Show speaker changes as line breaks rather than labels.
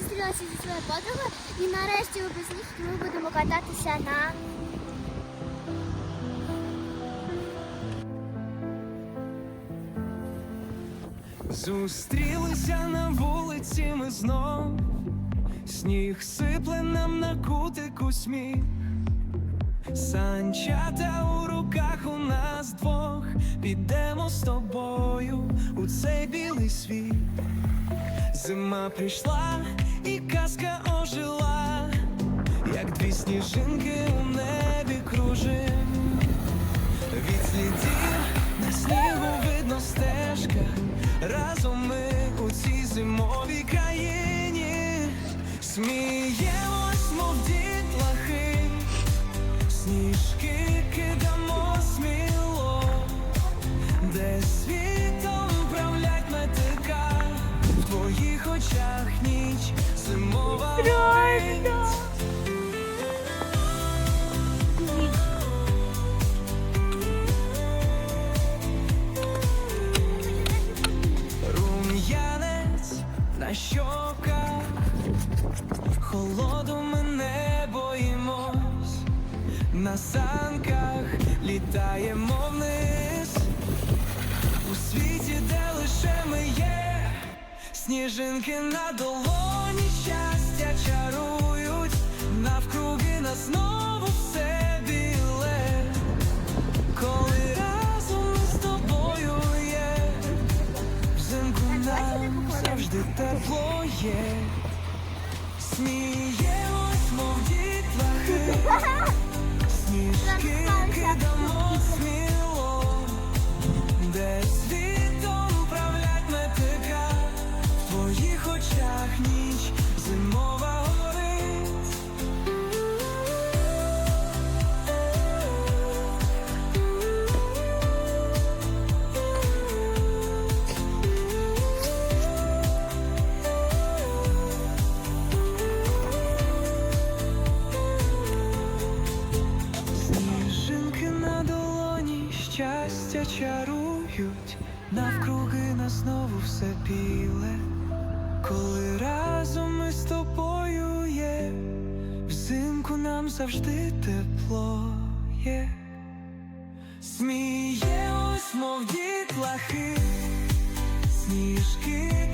зустрівся зі своєю подругою і нарешті у безліч ми будемо кататися на
Зустрілися на вулиці ми знов, сніг сипле нам на кутику сміх, санчата у руках у нас двох, підемо з тобою у цей білий світ. Зима прийшла і казка ожила, як дві сніжинки у небі кружим. Від слідів на снігу видно стежка. Разом ми у цій зимовій країні сміємось, мов дітлахи, сніжки кидамо сміло, де світом правлять метика, в твоїх очах горить. Рум'янець на щоках, холоду ми не боїмось, на санках літаємо сніжинки на долоні щастя чарують, навкруги нас знову все біле, коли разом ми з тобою є. Взимку нам завжди тепло є, сміємось, мов дітлахи, сніжки кидамо щастя чарують, навкруги нас знову все біле, коли разом ми з тобою є, взимку нам завжди тепло є. Сміємось, мов дітлахи, сніжки